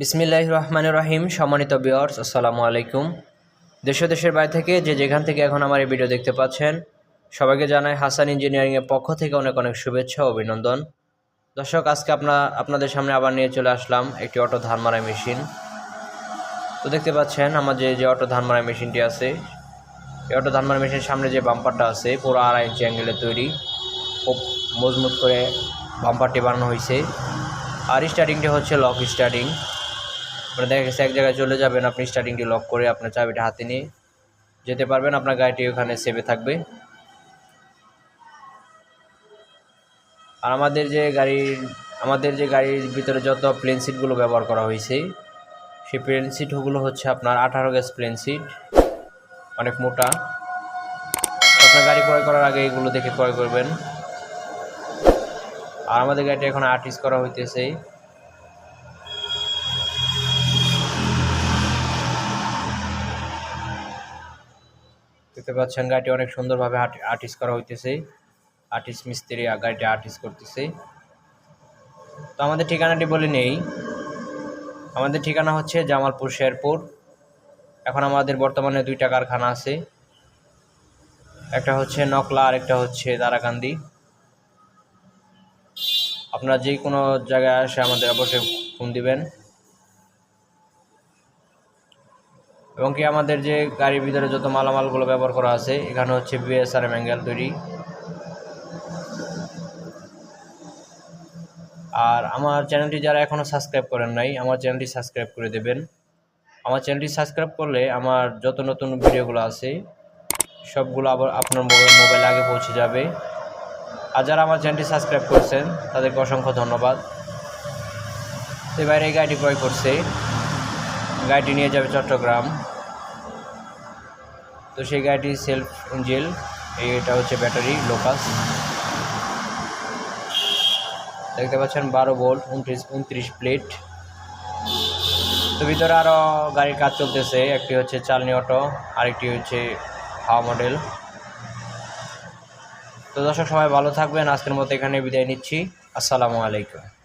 বিসমিল্লাহ রহমান রহিম। সম্মানিত বিয়র্স আসসালামু আলাইকুম। দেশ দেশের বাইরে থেকে যে যেখান থেকে এখন আমার এই ভিডিও দেখতে পাচ্ছেন, সবাইকে জানাই হাসান ইঞ্জিনিয়ারিংয়ের পক্ষ থেকে অনেক অনেক শুভেচ্ছা ও অভিনন্দন। দর্শক, আজকে আপনার আপনাদের সামনে আবার নিয়ে চলে আসলাম একটি অটো ধান মারাই মেশিন। তো দেখতে পাচ্ছেন, আমার যে যে অটো ধান মারাই মেশিনটি আছে, এই অটো ধান মারাই মেশিনের সামনে যে বাম্পারটা আছে, পুরো আড়াই ইঞ্চি অ্যাঙ্গেলে তৈরি। খুব মজবুত করে বাম্পারটি বানানো হয়েছে। আর স্টার্টিংটি হচ্ছে লক স্টার্টিং মানে দেখা গেছে এক জায়গায় চলে যাবেন, আপনি স্টার্টিংটি লক করে আপনার চাবিটা হাতে নিয়ে যেতে পারবেন, আপনার গাড়িটি ওখানে সেভে থাকবে। আর আমাদের যে গাড়ির, আমাদের যে গাড়ির ভিতরে যত প্লেন সিটগুলো ব্যবহার করা হয়েছে, সেই প্লেন সিটগুলো হচ্ছে আপনার আঠারো গ্যাস প্লেন সিট অনেক মোটা। আপনার গাড়ি ক্রয় করার আগে এগুলো দেখে ক্রয় করবেন। আর আমাদের গাড়িটা এখন আর্টিস্ট করা হইতেছে। দেখতে পাচ্ছেন, গাড়িটি অনেক সুন্দরভাবে আর্টিস্ট করা হইতেছে। আর্টিস্ট মিস্ত্রি গাড়িটি আর্টিস্ট করতেছে। তো আমাদের ঠিকানাটি বলে নেই। আমাদের ঠিকানা হচ্ছে জামালপুর শেরপুর। এখন আমাদের বর্তমানে দুইটা কারখানা আছে। একটা হচ্ছে নকলা আর একটা হচ্ছে দারাকান্দি আপনারা যে কোনো জায়গায় আসে আমাদের অবশ্যই ফোন দিবেন। এবং কি আমাদের যে গাড়ির ভিতরে যত মালামালগুলো ব্যবহার করা আছে, এখানে হচ্ছে বিএসআরএম অ্যাঙ্গেল তৈরি। আর আমার চ্যানেলটি যারা এখনও সাবস্ক্রাইব করেন নাই, আমার চ্যানেলটি সাবস্ক্রাইব করে দেবেন। আমার চ্যানেলটি সাবস্ক্রাইব করলে আমার যত নতুন ভিডিওগুলো আছে, সবগুলো আবার আপনার মোবাইল মোবাইল আগে পৌঁছে যাবে। আর যারা আমার চ্যানেলটি সাবস্ক্রাইব করছেন, তাদেরকে অসংখ্য ধন্যবাদ। এবারে এই গাড়িটি ক্রয় করছে। গাড়িটি নিয়ে যাবে চট্টগ্রাম। তো সেই গাড়িটি সেলফ ইঞ্জিল এটা হচ্ছে ব্যাটারি লোকাস দেখতে পাচ্ছেন বারো ভোল্ট উনত্রিশ উনত্রিশ প্লেট তো ভিতরে আরও গাড়ির কাজ চলতেছে, একটি হচ্ছে চালনি অটো আরেকটি হচ্ছে হাওয়া মডেল তো দর্শক, সবাই ভালো থাকবেন, আজকের মতো এখানে বিদায় নিচ্ছি। আসসালামু আলাইকুম।